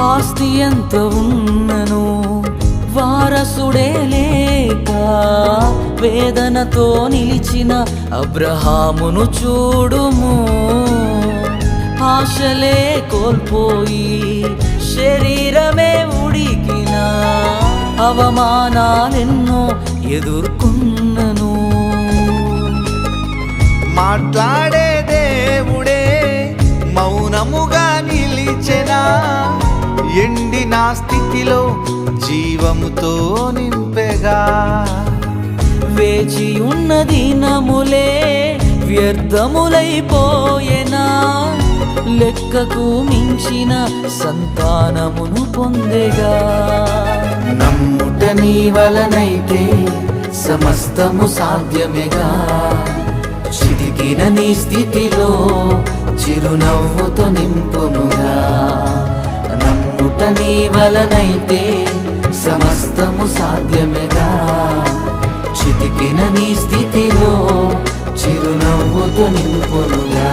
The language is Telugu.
ఆస్తి ఎంత ఉన్నను వారసుడే లేక వేదనతో నిలిచిన అబ్రహామును చూడుము. ఆశలే కోల్పోయి శరీరమే ఉడికిన అవమానాలెన్నో ఎదుర్కొన్నను. మాట్లాడే దేవుడే మౌనముగా ఎండిన స్థితిలో జీవముతో నింపెగా. వేచి ఉన్న దినములే వ్యర్థములైపోయేనా? లెక్కకు మించిన సంతానమును పొందెగా. నమ్ముట నీ వలనైతే సమస్తము సాధ్యమేగా. చితికిన నీ స్థితిలో చిరునవ్వుతో నింపునుగా నీ వలనైతే సమస్తము సాధ్యమేగా. చితికిన నీ స్థితిలో చిరునవ్వుతో నింపునుగా